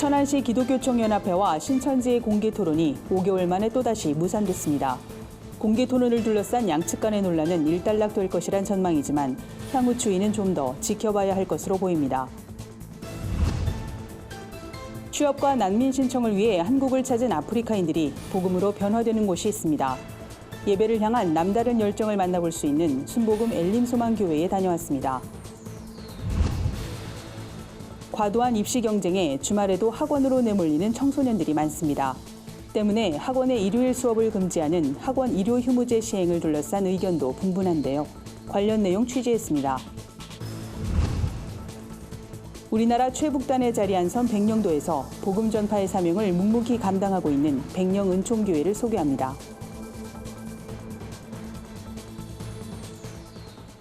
천안시 기독교총연합회와 신천지의 공개 토론이 5개월 만에 또다시 무산됐습니다. 공개 토론을 둘러싼 양측 간의 논란은 일단락될 것이란 전망이지만 향후 추이는 좀 더 지켜봐야 할 것으로 보입니다. 취업과 난민 신청을 위해 한국을 찾은 아프리카인들이 복음으로 변화되는 곳이 있습니다. 예배를 향한 남다른 열정을 만나볼 수 있는 순복음 엘림 소망교회에 다녀왔습니다. 과도한 입시 경쟁에 주말에도 학원으로 내몰리는 청소년들이 많습니다. 때문에 학원의 일요일 수업을 금지하는 학원 일요 휴무제 시행을 둘러싼 의견도 분분한데요. 관련 내용 취재했습니다. 우리나라 최북단에 자리한 섬 백령도에서 복음 전파의 사명을 묵묵히 감당하고 있는 백령 은총교회를 소개합니다.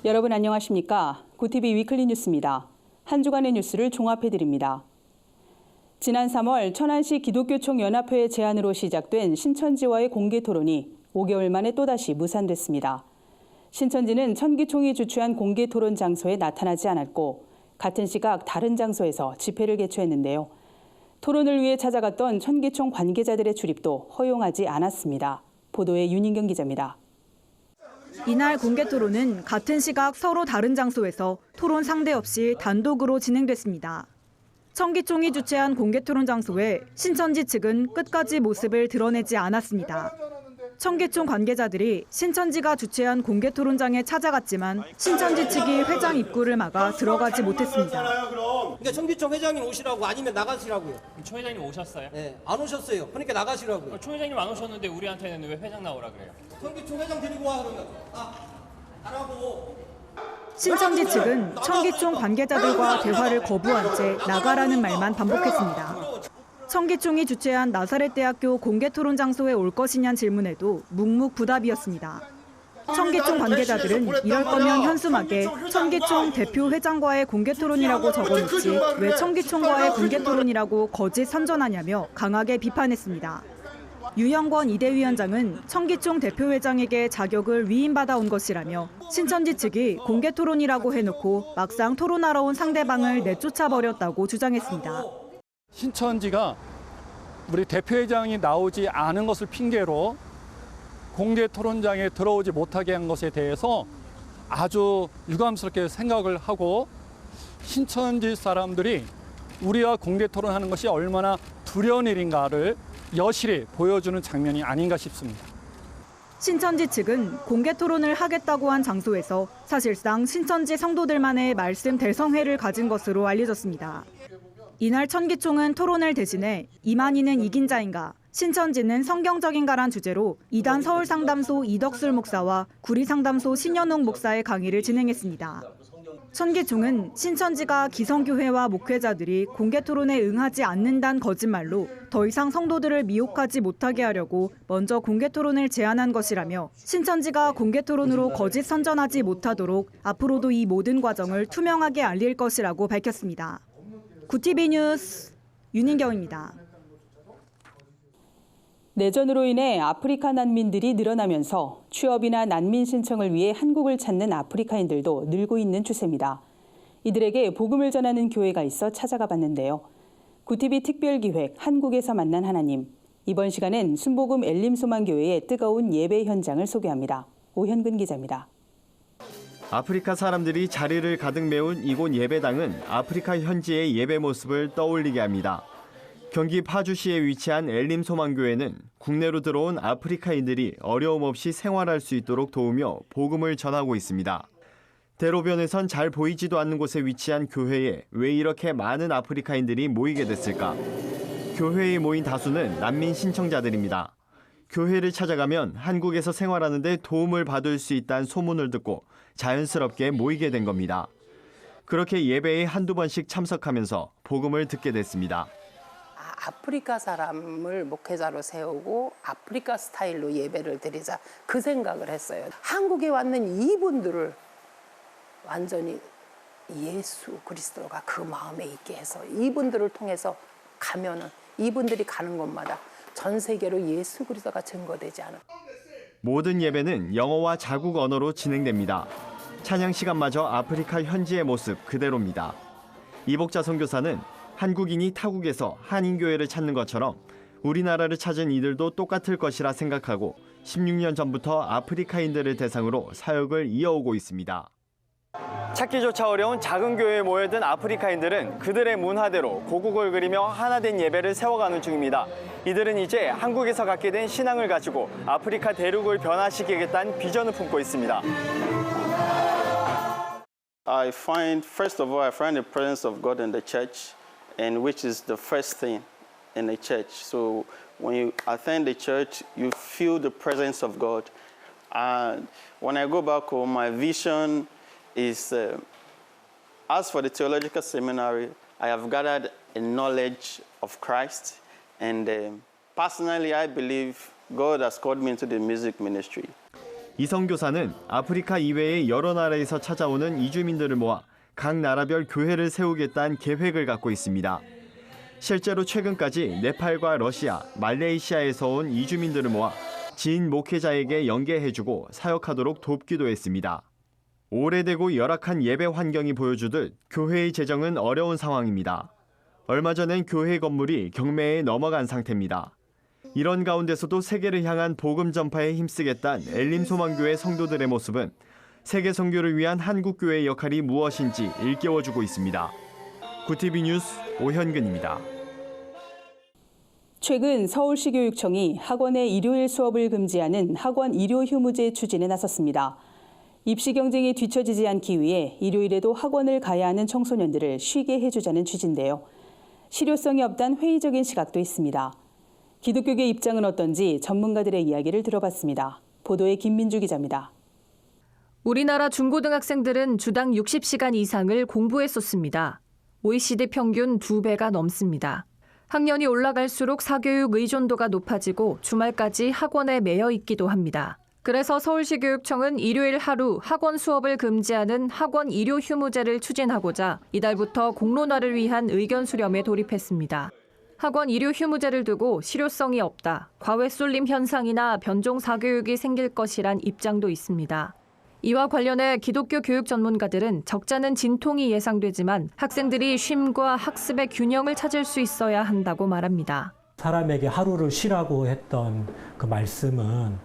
여러분 안녕하십니까? 고티비 위클리 뉴스입니다. 한 주간의 뉴스를 종합해 드립니다. 지난 3월 천안시 기독교총연합회의 제안으로 시작된 신천지와의 공개 토론이 5개월 만에 또다시 무산됐습니다. 신천지는 천기총이 주최한 공개 토론 장소에 나타나지 않았고 같은 시각 다른 장소에서 집회를 개최했는데요. 토론을 위해 찾아갔던 천기총 관계자들의 출입도 허용하지 않았습니다. 보도에 윤인경 기자입니다. 이날 공개 토론은 같은 시각 서로 다른 장소에서 토론 상대 없이 단독으로 진행됐습니다. 청기총이 주최한 공개 토론 장소에 신천지 측은 끝까지 모습을 드러내지 않았습니다. 청기총 관계자들이 신천지가 주최한 공개 토론장에 찾아갔지만 신천지 측이 회장 입구를 막아 들어가지 못했습니다. 그러니까 청기총 회장님 오시라고 아니면 나가시라고요. 초 회장님 오셨어요? 예, 안 오셨어요. 그러니까 나가시라고요. 초 회장님 안 오셨는데 우리한테는 왜 회장 나오라 그래요? 청기총 회장 데리고 와 그러면. 아, 하라고. 신천지 측은 청기총 관계자들과 대화를 거부한 채 나가라는 말만 반복했습니다. 청기총이 주최한 나사렛 대학교 공개 토론 장소에 올 것이냐는 질문에도 묵묵부답이었습니다. 청기총 관계자들은 이럴 거면 현수막에 청기총 대표 회장과의 공개 토론이라고 적어놓지 왜 청기총과의 공개 토론이라고 거짓 선전하냐며 강하게 비판했습니다. 유영권 이대위원장은 청기총 대표회장에게 자격을 위임받아 온 것이라며 신천지 측이 공개 토론이라고 해놓고 막상 토론하러 온 상대방을 내쫓아 버렸다고 주장했습니다. 신천지가 우리 대표회장이 나오지 않은 것을 핑계로 공개 토론장에 들어오지 못하게 한 것에 대해서 아주 유감스럽게 생각을 하고 신천지 사람들이 우리와 공개 토론하는 것이 얼마나 두려운 일인가를 여실히 보여주는 장면이 아닌가 싶습니다. 신천지 측은 공개 토론을 하겠다고 한 장소에서 사실상 신천지 성도들만의 말씀 대성회를 가진 것으로 알려졌습니다. 이날 천기총은 토론을 대신해 이만희는 이긴 자인가, 신천지는 성경적인가란 주제로 이단 서울 상담소 이덕술 목사와 구리 상담소 신현웅 목사의 강의를 진행했습니다. 천기총은 신천지가 기성교회와 목회자들이 공개 토론에 응하지 않는다는 거짓말로 더 이상 성도들을 미혹하지 못하게 하려고 먼저 공개 토론을 제안한 것이라며 신천지가 공개 토론으로 거짓 선전하지 못하도록 앞으로도 이 모든 과정을 투명하게 알릴 것이라고 밝혔습니다. 구티비 뉴스 윤인경입니다. 내전으로 인해 아프리카 난민들이 늘어나면서 취업이나 난민 신청을 위해 한국을 찾는 아프리카인들도 늘고 있는 추세입니다. 이들에게 복음을 전하는 교회가 있어 찾아가 봤는데요. 구티비 특별기획 한국에서 만난 하나님. 이번 시간엔 순복음 엘림소망교회의 뜨거운 예배 현장을 소개합니다. 오현근 기자입니다. 아프리카 사람들이 자리를 가득 메운 이곳 예배당은 아프리카 현지의 예배 모습을 떠올리게 합니다. 경기 파주시에 위치한 엘림 소망교회는 국내로 들어온 아프리카인들이 어려움 없이 생활할 수 있도록 도우며 복음을 전하고 있습니다. 대로변에선 잘 보이지도 않는 곳에 위치한 교회에 왜 이렇게 많은 아프리카인들이 모이게 됐을까? 교회에 모인 다수는 난민 신청자들입니다. 교회를 찾아가면 한국에서 생활하는데 도움을 받을 수 있다는 소문을 듣고 자연스럽게 모이게 된 겁니다. 그렇게 예배에 한두 번씩 참석하면서 복음을 듣게 됐습니다. 아, 아프리카 사람을 목회자로 세우고 아프리카 스타일로 예배를 드리자 그 생각을 했어요. 한국에 왔는 이분들을 완전히 예수 그리스도가 그 마음에 있게 해서 이분들을 통해서 가면은 이분들이 가는 곳마다 전 세계로 예수 그리스도가 증거되지 않을까. 모든 예배는 영어와 자국 언어로 진행됩니다. 찬양 시간마저 아프리카 현지의 모습 그대로입니다. 이복자 선교사는 한국인이 타국에서 한인교회를 찾는 것처럼 우리나라를 찾은 이들도 똑같을 것이라 생각하고 16년 전부터 아프리카인들을 대상으로 사역을 이어오고 있습니다. 찾기조차 어려운 작은 교회에 모여든 아프리카인들은 그들의 문화대로 고국을 그리며 하나된 예배를 세워가는 중입니다. 이들은 이제 한국에서 갖게 된 신앙을 가지고 아프리카 대륙을 변화시키겠다는 비전을 품고 있습니다. I find, first of all, I find the presence of God in the church, and which is the first thing in the church. So when you attend the church, you feel the presence of God. And when I go back home, my vision is uh, as for the theological seminary, I have gathered a knowledge of Christ, and um personally, I believe God has called me into the music ministry. 이성 교사는 아프리카 이외의 여러 나라에서 찾아오는 이주민들을 모아 각 나라별 교회를 세우겠다는 계획을 갖고 있습니다. 실제로 최근까지 네팔과 러시아, 말레이시아에서 온 이주민들을 모아 지인 목회자에게 연계해주고 사역하도록 돕기도 했습니다. 오래되고 열악한 예배 환경이 보여주듯 교회의 재정은 어려운 상황입니다. 얼마 전엔 교회 건물이 경매에 넘어간 상태입니다. 이런 가운데서도 세계를 향한 복음 전파에 힘쓰겠다는 엘림 소망교회 성도들의 모습은 세계 선교를 위한 한국 교회의 역할이 무엇인지 일깨워주고 있습니다. 구티비 뉴스 오현근입니다. 최근 서울시 교육청이 학원의 일요일 수업을 금지하는 학원 일요 휴무제 추진에 나섰습니다. 입시 경쟁에 뒤처지지 않기 위해 일요일에도 학원을 가야 하는 청소년들을 쉬게 해주자는 취지인데요. 실효성이 없단 회의적인 시각도 있습니다. 기독교계 입장은 어떤지 전문가들의 이야기를 들어봤습니다. 보도에 김민주 기자입니다. 우리나라 중고등학생들은 주당 60시간 이상을 공부했었습니다. OECD 평균 2배가 넘습니다. 학년이 올라갈수록 사교육 의존도가 높아지고 주말까지 학원에 매여 있기도 합니다. 그래서 서울시 교육청은 일요일 하루 학원 수업을 금지하는 학원 일요 휴무제를 추진하고자 이달부터 공론화를 위한 의견 수렴에 돌입했습니다. 학원 일요 휴무제를 두고 실효성이 없다, 과외 쏠림 현상이나 변종 사교육이 생길 것이란 입장도 있습니다. 이와 관련해 기독교 교육 전문가들은 적잖은 진통이 예상되지만 학생들이 쉼과 학습의 균형을 찾을 수 있어야 한다고 말합니다. 사람에게 하루를 쉬라고 했던 그 말씀은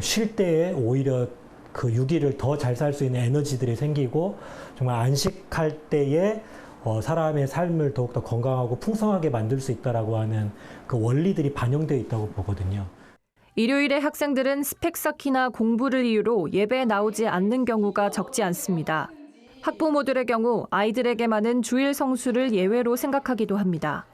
쉴 때에 오히려 그 유기를 더 잘 살 수 있는 에너지들이 생기고 정말 안식할 때에 어, 사람의 삶을 더욱더 건강하고 풍성하게 만들 수 있다라고 하는 그 원리들이 반영되어 있다고 보거든요. 일요일에 학생들은 스펙 쌓기나 공부를 이유로 예배에 나오지 않는 경우가 적지 않습니다. 학부모들의 경우 아이들에게만은 주일 성수를 예외로 생각하기도 합니다.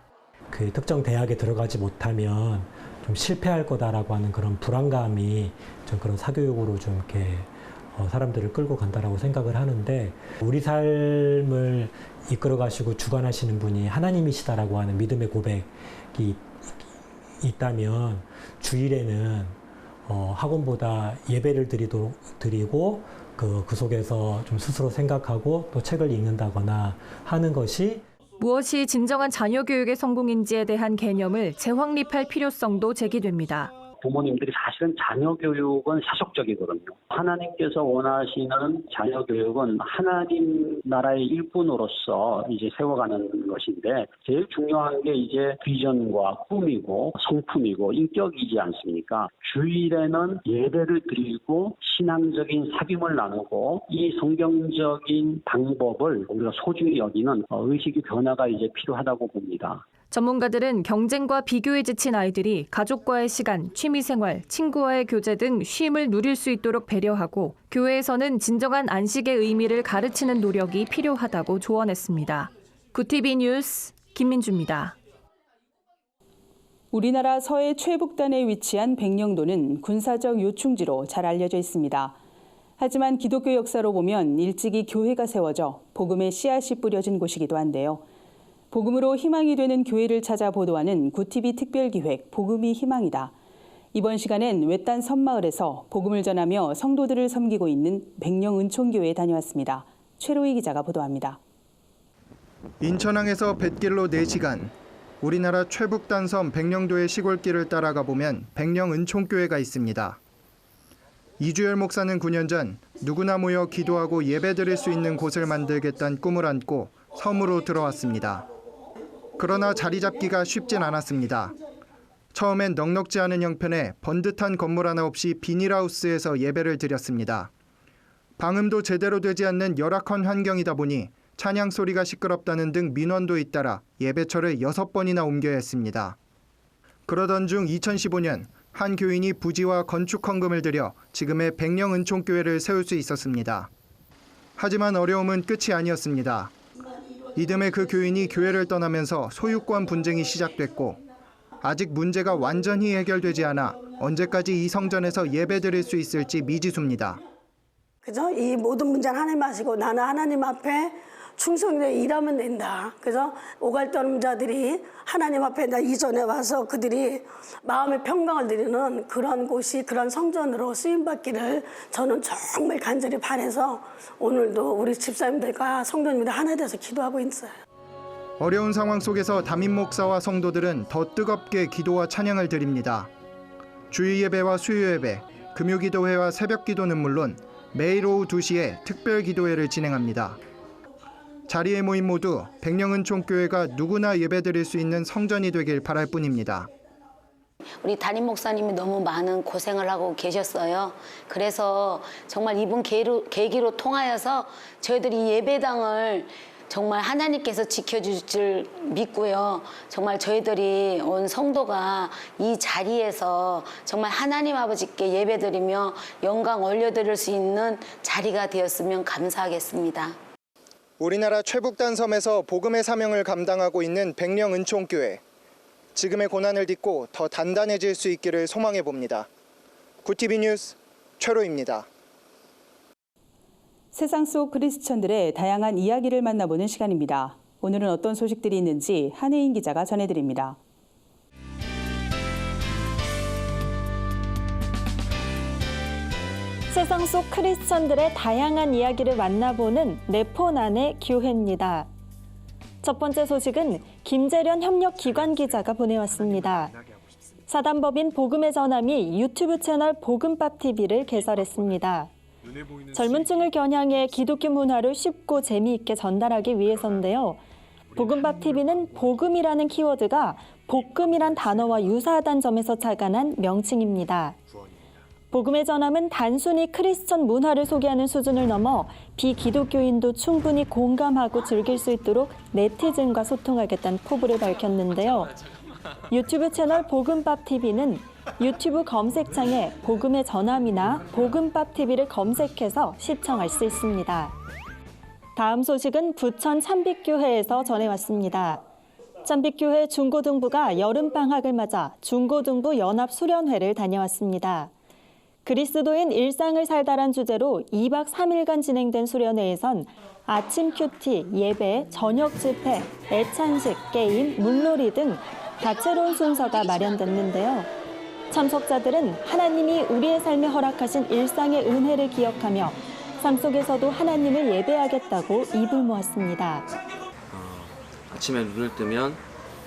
그 특정 대학에 들어가지 못하면 좀 실패할 거다라고 하는 그런 불안감이 좀 그런 사교육으로 좀 이렇게 어, 사람들을 끌고 간다라고 생각을 하는데 우리 삶을 이끌어 가시고 주관하시는 분이 하나님이시다라고 하는 믿음의 고백이 있다면 주일에는 어, 학원보다 예배를 드리도록 드리고 그, 그 속에서 좀 스스로 생각하고 또 책을 읽는다거나 하는 것이 무엇이 진정한 자녀 교육의 성공인지에 대한 개념을 재확립할 필요성도 제기됩니다. 부모님들이 사실은 자녀 교육은 사속적이거든요. 하나님께서 원하시는 자녀 교육은 하나님 나라의 일꾼으로서 이제 세워가는 것인데 제일 중요한 게 이제 비전과 꿈이고 성품이고 인격이지 않습니까? 주일에는 예배를 드리고 신앙적인 사귐을 나누고 이 성경적인 방법을 우리가 소중히 여기는 의식의 변화가 이제 필요하다고 봅니다. 전문가들은 경쟁과 비교에 지친 아이들이 가족과의 시간, 취미생활, 친구와의 교제 등 쉼을 누릴 수 있도록 배려하고 교회에서는 진정한 안식의 의미를 가르치는 노력이 필요하다고 조언했습니다. 구티비 뉴스 김민주입니다. 우리나라 서해 최북단에 위치한 백령도는 군사적 요충지로 잘 알려져 있습니다. 하지만 기독교 역사로 보면 일찍이 교회가 세워져 복음의 씨앗이 뿌려진 곳이기도 한데요. 복음으로 희망이 되는 교회를 찾아 보도하는 구티비 특별기획 복음이 희망이다. 이번 시간엔 외딴 섬마을에서 복음을 전하며 성도들을 섬기고 있는 백령 은총교회에 다녀왔습니다. 최로희 기자가 보도합니다. 인천항에서 뱃길로 4시간, 우리나라 최북단 섬 백령도의 시골길을 따라가 보면 백령 은총교회가 있습니다. 이주열 목사는 9년 전 누구나 모여 기도하고 예배드릴 수 있는 곳을 만들겠다는 꿈을 안고 섬으로 들어왔습니다. 그러나 자리 잡기가 쉽진 않았습니다. 처음엔 넉넉지 않은 형편에 번듯한 건물 하나 없이 비닐하우스에서 예배를 드렸습니다. 방음도 제대로 되지 않는 열악한 환경이다 보니 찬양 소리가 시끄럽다는 등 민원도 잇따라 예배처를 여섯 번이나 옮겨야 했습니다. 그러던 중 2015년 한 교인이 부지와 건축 헌금을 들여 지금의 백령 은총교회를 세울 수 있었습니다. 하지만 어려움은 끝이 아니었습니다. 이듬해 그 교인이 교회를 떠나면서 소유권 분쟁이 시작됐고 아직 문제가 완전히 해결되지 않아 언제까지 이 성전에서 예배드릴 수 있을지 미지수입니다. 그죠? 이 모든 문제는 하나님 하시고 나는 하나님 앞에 충성되어 일하면 된다. 그죠? 오갈 떠는 자들이 하나님 앞에 나 이전에 와서 그들이 마음의 평강을 드리는 그런 곳이 그런 성전으로 쓰임받기를 저는 정말 간절히 바래서 오늘도 우리 집사님들과 성도님들 하나 돼서 기도하고 있어요. 어려운 상황 속에서 담임 목사와 성도들은 더 뜨겁게 기도와 찬양을 드립니다. 주일 예배와 수요 예배, 금요 기도회와 새벽 기도는 물론 매일 오후 2시에 특별 기도회를 진행합니다. 자리에 모인 모두 백령은총교회가 누구나 예배드릴 수 있는 성전이 되길 바랄 뿐입니다. 우리 담임 목사님이 너무 많은 고생을 하고 계셨어요. 그래서 정말 이번 계로, 계기로 통하여서 저희들이 예배당을 정말 하나님께서 지켜줄 줄 믿고요. 정말 저희들이 온 성도가 이 자리에서 정말 하나님 아버지께 예배드리며 영광 올려드릴 수 있는 자리가 되었으면 감사하겠습니다. 우리나라 최북단 섬에서 복음의 사명을 감당하고 있는 백령 은총교회. 지금의 고난을 딛고 더 단단해질 수 있기를 소망해 봅니다. 구티비 뉴스 최로입니다. 세상 속 크리스천들의 다양한 이야기를 만나보는 시간입니다. 오늘은 어떤 소식들이 있는지 한혜인 기자가 전해드립니다. 세상 속 크리스천들의 다양한 이야기를 만나보는 네포난의 교회입니다. 첫 번째 소식은 김재련 협력 기관 기자가 보내왔습니다. 사단법인 복음의 전함이 유튜브 채널 복음밥 TV를 개설했습니다. 젊은 층을 겨냥해 기독교 문화를 쉽고 재미있게 전달하기 위해서인데요. 복음밥 TV는 복음이라는 키워드가 복음이란 단어와 유사하다는 점에서 착안한 명칭입니다. 복음의 전함은 단순히 크리스천 문화를 소개하는 수준을 넘어 비기독교인도 충분히 공감하고 즐길 수 있도록 네티즌과 소통하겠다는 포부를 밝혔는데요. 유튜브 채널 복음밥 TV는 유튜브 검색창에 복음의 전함이나 복음밥 TV를 검색해서 시청할 수 있습니다. 다음 소식은 부천 참빛교회에서 전해왔습니다. 참빛교회 중고등부가 여름방학을 맞아 중고등부 연합 수련회를 다녀왔습니다. 그리스도인 일상을 살다란 주제로 2박 3일간 진행된 수련회에선 아침 큐티, 예배, 저녁 집회, 애찬식, 게임, 물놀이 등 다채로운 순서가 마련됐는데요. 참석자들은 하나님이 우리의 삶에 허락하신 일상의 은혜를 기억하며 삶 속에서도 하나님을 예배하겠다고 입을 모았습니다. 어, 아침에 눈을 뜨면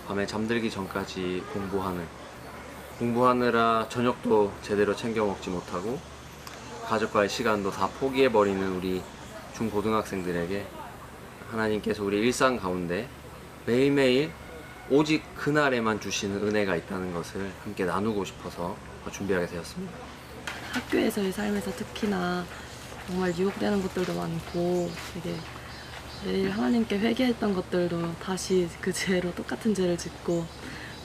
밤에 잠들기 전까지 공부하는 공부하느라 저녁도 제대로 챙겨 먹지 못하고 가족과의 시간도 다 포기해버리는 우리 중고등학생들에게 하나님께서 우리 일상 가운데 매일매일 오직 그날에만 주시는 은혜가 있다는 것을 함께 나누고 싶어서 준비하게 되었습니다. 학교에서의 삶에서 특히나 정말 유혹되는 것들도 많고 되게 매일 하나님께 회개했던 것들도 다시 그 죄로 똑같은 죄를 짓고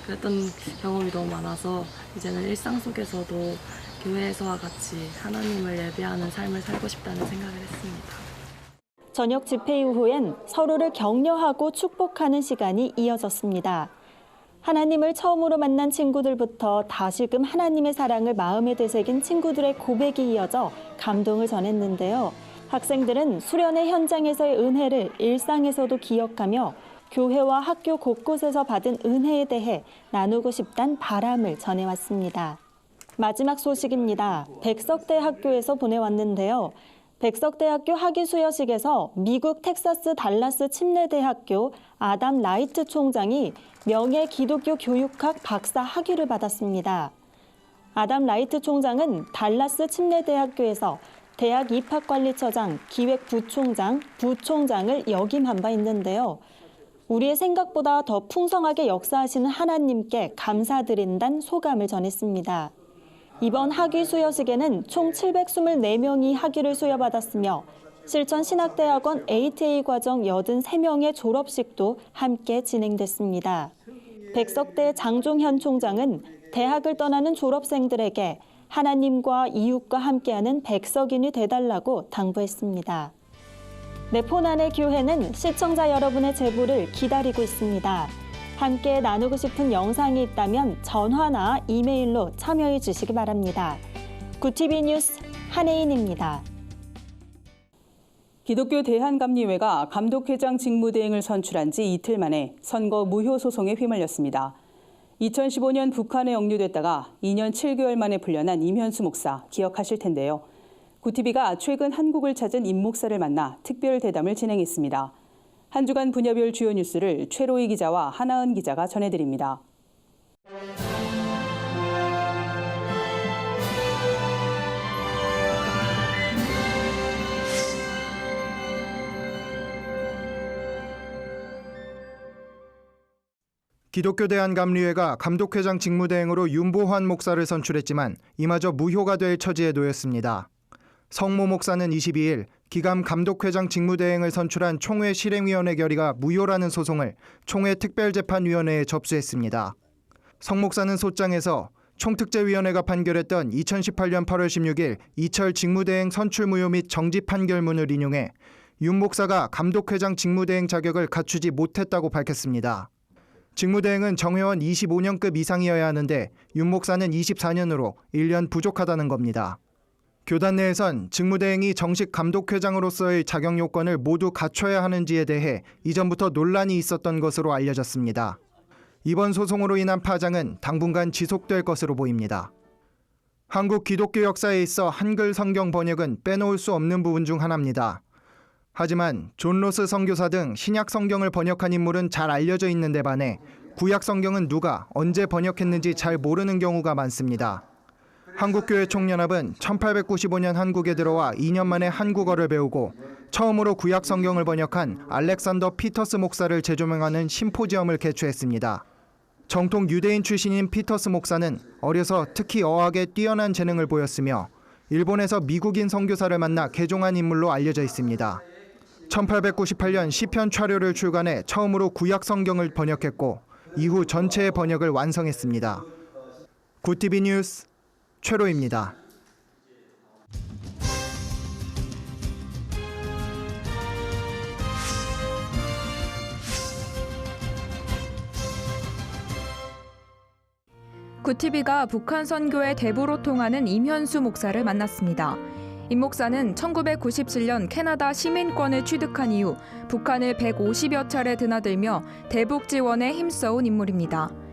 그랬던 경험이 너무 많아서 이제는 일상 속에서도 교회에서와 같이 하나님을 예배하는 삶을 살고 싶다는 생각을 했습니다. 저녁 집회 이후엔 서로를 격려하고 축복하는 시간이 이어졌습니다. 하나님을 처음으로 만난 친구들부터 다시금 하나님의 사랑을 마음에 되새긴 친구들의 고백이 이어져 감동을 전했는데요. 학생들은 수련의 현장에서의 은혜를 일상에서도 기억하며 교회와 학교 곳곳에서 받은 은혜에 대해 나누고 싶단 바람을 전해왔습니다. 마지막 소식입니다. 백석대학교에서 보내왔는데요. 백석대학교 학위 수여식에서 미국 텍사스 달라스 침례대학교 아담 라이트 총장이 명예 기독교 교육학 박사 학위를 받았습니다. 아담 라이트 총장은 달라스 침례대학교에서 대학 입학관리처장, 기획부총장, 부총장을 역임한 바 있는데요. 우리의 생각보다 더 풍성하게 역사하시는 하나님께 감사드린다는 소감을 전했습니다. 이번 학위 수여식에는 총 724명이 학위를 수여받았으며 실천 신학대학원 ATA 과정 83명의 졸업식도 함께 진행됐습니다. 백석대 장종현 총장은 대학을 떠나는 졸업생들에게 하나님과 이웃과 함께하는 백석인이 되달라고 당부했습니다. 네포난의 교회는 시청자 여러분의 제보를 기다리고 있습니다. 함께 나누고 싶은 영상이 있다면 전화나 이메일로 참여해 주시기 바랍니다. 구티비 뉴스 한혜인입니다. 기독교 대한감리회가 감독회장 직무대행을 선출한 지 이틀 만에 선거 무효 소송에 휘말렸습니다. 2015년 북한에 억류됐다가 2년 7개월 만에 풀려난 임현수 목사 기억하실 텐데요. 구티비가 최근 한국을 찾은 임 목사를 만나 특별 대담을 진행했습니다. 한 주간 분야별 주요 뉴스를 최로희 기자와 하나은 기자가 전해드립니다. 기독교 대한감리회가 감독회장 직무대행으로 윤보환 목사를 선출했지만 이마저 무효가 될 처지에 놓였습니다. 성모 목사는 22일 기감 감독회장 직무대행을 선출한 총회 실행위원회 결의가 무효라는 소송을 총회 특별재판위원회에 접수했습니다. 성 목사는 소장에서 총특제위원회가 판결했던 2018년 8월 16일 이철 직무대행 선출 무효 및 정지 판결문을 인용해 윤 목사가 감독회장 직무대행 자격을 갖추지 못했다고 밝혔습니다. 직무대행은 정회원 25년급 이상이어야 하는데 윤 목사는 24년으로 1년 부족하다는 겁니다. 교단 내에선 직무대행이 정식 감독회장으로서의 자격 요건을 모두 갖춰야 하는지에 대해 이전부터 논란이 있었던 것으로 알려졌습니다. 이번 소송으로 인한 파장은 당분간 지속될 것으로 보입니다. 한국 기독교 역사에 있어 한글 성경 번역은 빼놓을 수 없는 부분 중 하나입니다. 하지만 존 로스 선교사 등 신약 성경을 번역한 인물은 잘 알려져 있는 데 반해 구약 성경은 누가 언제 번역했는지 잘 모르는 경우가 많습니다. 한국교회 총연합은 1895년 한국에 들어와 2년 만에 한국어를 배우고 처음으로 구약 성경을 번역한 알렉산더 피터스 목사를 재조명하는 심포지엄을 개최했습니다. 정통 유대인 출신인 피터스 목사는 어려서 특히 어학에 뛰어난 재능을 보였으며 일본에서 미국인 선교사를 만나 개종한 인물로 알려져 있습니다. 1898년 시편 차료를 출간해 처음으로 구약 성경을 번역했고 이후 전체의 번역을 완성했습니다. 구티비 뉴스 최로입니다. 구티비가 북한 선교의 대부로 통하는 임현수 목사를 만났습니다. 임 목사는 1997년 캐나다 시민권을 취득한 이후 북한을 150여 차례 드나들며 대북 지원에 힘써온 인물입니다.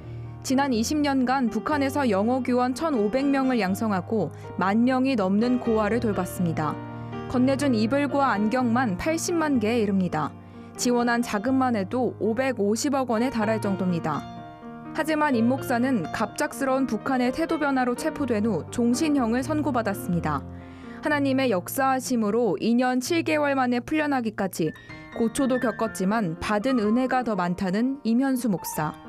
지난 20년간 북한에서 영어 교원 1,500명을 양성하고 만 명이 넘는 고아를 돌봤습니다. 건네준 이불과 안경만 80만 개에 이릅니다. 지원한 자금만 해도 550억 원에 달할 정도입니다. 하지만 임 목사는 갑작스러운 북한의 태도 변화로 체포된 후 종신형을 선고받았습니다. 하나님의 역사하심으로 2년 7개월 만에 풀려나기까지 고초도 겪었지만 받은 은혜가 더 많다는 임현수 목사.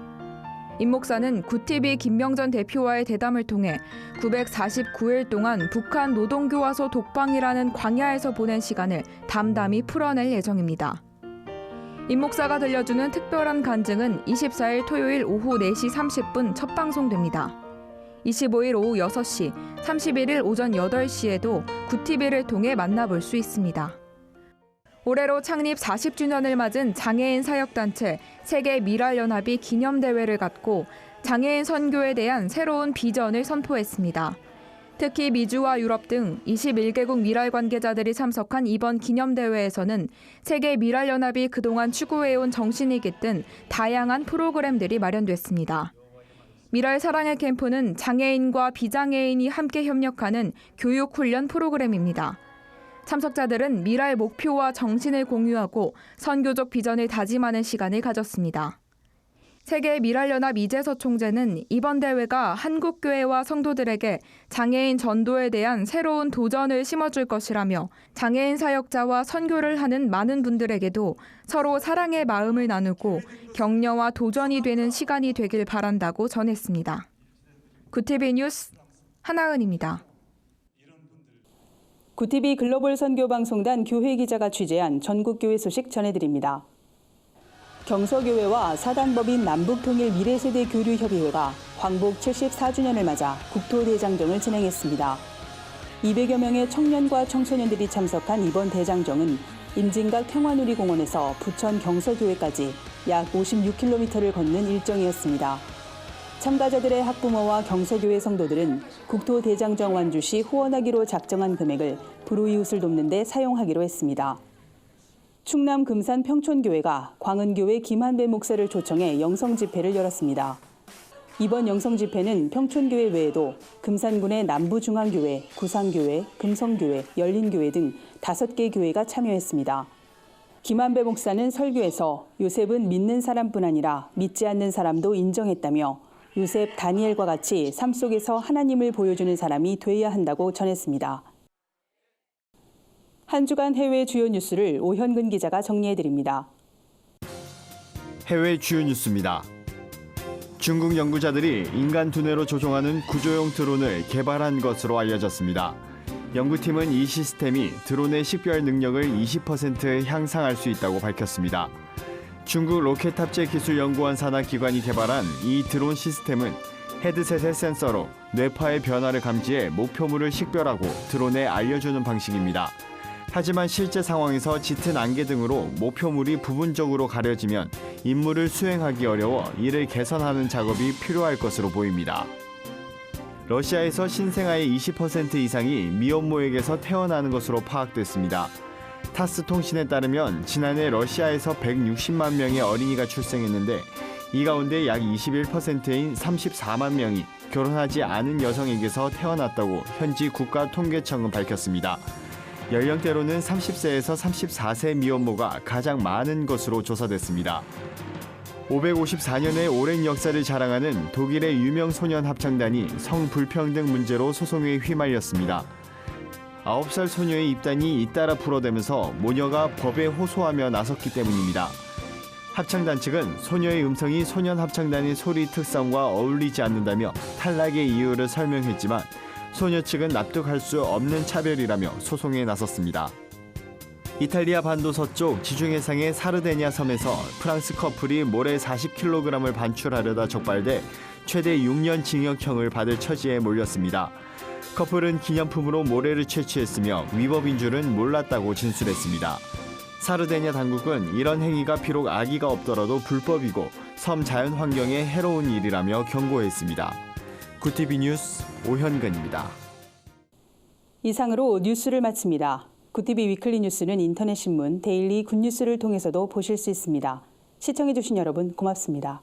임 목사는 구티비 김명전 대표와의 대담을 통해 949일 동안 북한 노동교화소 독방이라는 광야에서 보낸 시간을 담담히 풀어낼 예정입니다. 임 목사가 들려주는 특별한 간증은 24일 토요일 오후 4시 30분 첫 방송됩니다. 25일 오후 6시, 31일 오전 8시에도 구티비를 통해 만나볼 수 있습니다. 올해로 창립 40주년을 맞은 장애인 사역단체 세계 미랄연합이 기념대회를 갖고 장애인 선교에 대한 새로운 비전을 선포했습니다. 특히 미주와 유럽 등 21개국 미랄 관계자들이 참석한 이번 기념대회에서는 세계 미랄연합이 그동안 추구해온 정신이 깃든 다양한 프로그램들이 마련됐습니다. 미랄 사랑의 캠프는 장애인과 비장애인이 함께 협력하는 교육훈련 프로그램입니다. 참석자들은 미랄 목표와 정신을 공유하고 선교적 비전을 다짐하는 시간을 가졌습니다. 세계 미랄연합 이재서 총재는 이번 대회가 한국 교회와 성도들에게 장애인 전도에 대한 새로운 도전을 심어줄 것이라며 장애인 사역자와 선교를 하는 많은 분들에게도 서로 사랑의 마음을 나누고 격려와 도전이 되는 시간이 되길 바란다고 전했습니다. 구티비 뉴스 하나은입니다. 구티비 글로벌 선교방송단 교회 기자가 취재한 전국교회 소식 전해드립니다. 경서교회와 사단법인 남북통일 미래세대 교류협의회가 광복 74주년을 맞아 국토대장정을 진행했습니다. 200여 명의 청년과 청소년들이 참석한 이번 대장정은 임진각 평화누리공원에서 부천 경서교회까지 약 56km를 걷는 일정이었습니다. 참가자들의 학부모와 경서교회 성도들은 국토대장정 완주 시 후원하기로 작정한 금액을 불우이웃을 돕는 데 사용하기로 했습니다. 충남 금산 평촌교회가 광은교회 김한배 목사를 초청해 영성 집회를 열었습니다. 이번 영성 집회는 평촌교회 외에도 금산군의 남부중앙교회, 구상교회, 금성교회, 열린교회 등 다섯 개 교회가 참여했습니다. 김한배 목사는 설교에서 요셉은 믿는 사람뿐 아니라 믿지 않는 사람도 인정했다며 요셉 다니엘과 같이 삶 속에서 하나님을 보여주는 사람이 되어야 한다고 전했습니다. 한 주간 해외 주요 뉴스를 오현근 기자가 정리해 드립니다. 해외 주요 뉴스입니다. 중국 연구자들이 인간 두뇌로 조종하는 구조용 드론을 개발한 것으로 알려졌습니다. 연구팀은 이 시스템이 드론의 식별 능력을 20% 향상할 수 있다고 밝혔습니다. 중국 로켓 탑재 기술 연구원 산하 기관이 개발한 이 드론 시스템은 헤드셋의 센서로 뇌파의 변화를 감지해 목표물을 식별하고 드론에 알려주는 방식입니다. 하지만 실제 상황에서 짙은 안개 등으로 목표물이 부분적으로 가려지면 임무를 수행하기 어려워 이를 개선하는 작업이 필요할 것으로 보입니다. 러시아에서 신생아의 20% 이상이 미혼모에게서 태어나는 것으로 파악됐습니다. 타스 통신에 따르면 지난해 러시아에서 160만 명의 어린이가 출생했는데 이 가운데 약 21%인 34만 명이 결혼하지 않은 여성에게서 태어났다고 현지 국가 통계청은 밝혔습니다. 연령대로는 30세에서 34세 미혼모가 가장 많은 것으로 조사됐습니다. 554년의 오랜 역사를 자랑하는 독일의 유명 소년 합창단이 성불평등 문제로 소송에 휘말렸습니다. 9살 소녀의 입단이 잇따라 불어대면서 모녀가 법에 호소하며 나섰기 때문입니다. 합창단 측은 소녀의 음성이 소년 합창단의 소리 특성과 어울리지 않는다며 탈락의 이유를 설명했지만 소녀 측은 납득할 수 없는 차별이라며 소송에 나섰습니다. 이탈리아 반도 서쪽 지중해상의 사르데냐 섬에서 프랑스 커플이 모래 40kg을 반출하려다 적발돼 최대 6년 징역형을 받을 처지에 몰렸습니다. 커플은 기념품으로 모래를 채취했으며 위법인 줄은 몰랐다고 진술했습니다. 사르데냐 당국은 이런 행위가 비록 악의가 없더라도 불법이고 섬 자연 환경에 해로운 일이라며 경고했습니다. 구티비 뉴스 오현근입니다. 이상으로 뉴스를 마칩니다. 구티비 위클리 뉴스는 인터넷 신문 데일리 굿뉴스를 통해서도 보실 수 있습니다. 시청해주신 여러분 고맙습니다.